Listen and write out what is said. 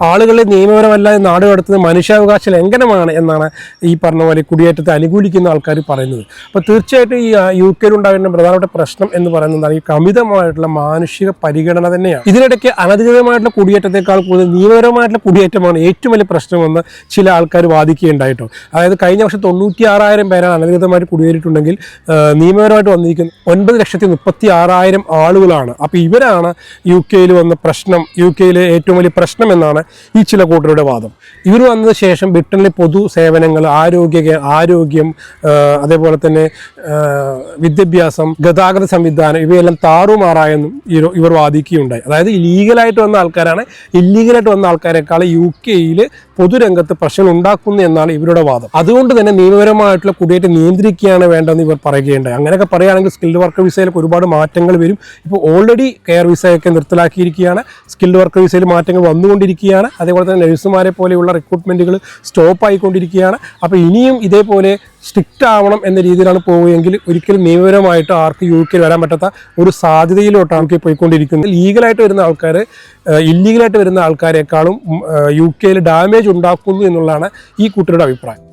ആളുകളെ നിയമപരമല്ലാതെ നാട് കടത്തുന്നത് മനുഷ്യാവകാശ ലംഘനമാണ് എന്നാണ് ഈ പറഞ്ഞ പോലെ കുടിയേറ്റത്തെ അനുകൂലിക്കുന്ന ആൾക്കാർ പറയുന്നത്. അപ്പോൾ തീർച്ചയായിട്ടും ഈ യു കെയിൽ ഉണ്ടാകുന്ന പ്രധാനപ്പെട്ട പ്രശ്നം എന്ന് പറയുന്നത് ഈ കമിതമായിട്ടുള്ള മാനുഷിക പരിഗണന തന്നെയാണ്. ഇതിനിടയ്ക്ക് അനധികൃതമായിട്ടുള്ള കുടിയേറ്റത്തെക്കാൾ കൂടുതൽ നിയമപരമായിട്ടുള്ള കുടിയേറ്റമാണ് ഏറ്റവും വലിയ പ്രശ്നമെന്ന് ചില ആൾക്കാർ വാദിക്കുകയുണ്ടായിട്ടോ. അതായത് കഴിഞ്ഞ വർഷം തൊണ്ണൂറ്റി ആറായിരം പേരാണ് അനധികൃതമായിട്ട് കുടിയേറിയിട്ടുണ്ടെങ്കിൽ നിയമപരമായിട്ട് വന്നിരിക്കുന്ന ഒൻപത് ലക്ഷത്തി മുപ്പത്തി ആറായിരം ആളുകളാണ്. അപ്പോൾ ഇവരാണ് യു കെയിൽ വന്ന പ്രശ്നം യു കെയിലെ ഏറ്റവും വലിയ പ്രശ്നം എന്നാണ് ഈ ചില കൂട്ടരുടെ വാദം. ഇവർ വന്നതിന് ശേഷം ബ്രിട്ടനിലെ പൊതു സേവനങ്ങൾ ആരോഗ്യ ആരോഗ്യം അതേപോലെ തന്നെ വിദ്യാഭ്യാസം ഗതാഗത സംവിധാനം ഇവയെല്ലാം താറുമാറായെന്നും ഇവർ- ഇവർ വാദിക്കുകയുണ്ടായി. അതായത് ലീഗലായിട്ട് വന്ന ആൾക്കാരാണ്. ഇല്ലീഗലായിട്ട് വന്ന ആൾക്കാരെക്കാൾ യു കെയിൽ പൊതുരംഗത്ത് പ്രശ്നം ഉണ്ടാക്കുന്നു എന്നാണ് ഇവരുടെ വാദം. അതുകൊണ്ട് തന്നെ നിയമപരമായിട്ടുള്ള കുടിയേറ്റം നിയന്ത്രിക്കുകയാണ് വേണ്ടതെന്ന് ഇവർ പറയുകയുണ്ടായി. അങ്ങനെയൊക്കെ പറയുകയാണെങ്കിൽ സ്കിൽഡ് വർക്കർ വിസയിലൊക്കെ ഒരുപാട് മാറ്റങ്ങൾ വരും. ഇപ്പോൾ ഓൾറെഡി കെയർ വിസയൊക്കെ നിർത്തലാക്കിയിരിക്കുകയാണ്. സ്കിൽഡ് വർക്കർ വിസയിൽ മാറ്റങ്ങൾ വന്നുകൊണ്ടിരിക്കുകയാണ്. അതേപോലെ തന്നെ നഴ്സുമാരെ പോലെയുള്ള റിക്രൂട്ട്മെന്റുകൾ സ്റ്റോപ്പ് ആയിക്കൊണ്ടിരിക്കുകയാണ്. അപ്പോൾ ഇനിയും ഇതേപോലെ സ്ട്രിക്റ്റ് ആവണം എന്ന രീതിയിലാണ് പോവുകയെങ്കിൽ ഒരിക്കലും നിയമപരമായിട്ട് ആർക്ക് യു കെയിൽ വരാൻ പറ്റാത്ത ഒരു സാധ്യതയിലോട്ടാണ് യു കെ പോയിക്കൊണ്ടിരിക്കുന്നത്. ലീഗലായിട്ട് വരുന്ന ആൾക്കാർ ഇല്ലീഗലായിട്ട് വരുന്ന ആൾക്കാരെക്കാളും യു കെയിൽ ഡാമേജ് ഉണ്ടാക്കുന്നു എന്നുള്ളതാണ് ഈ കൂട്ടരുടെ അഭിപ്രായം.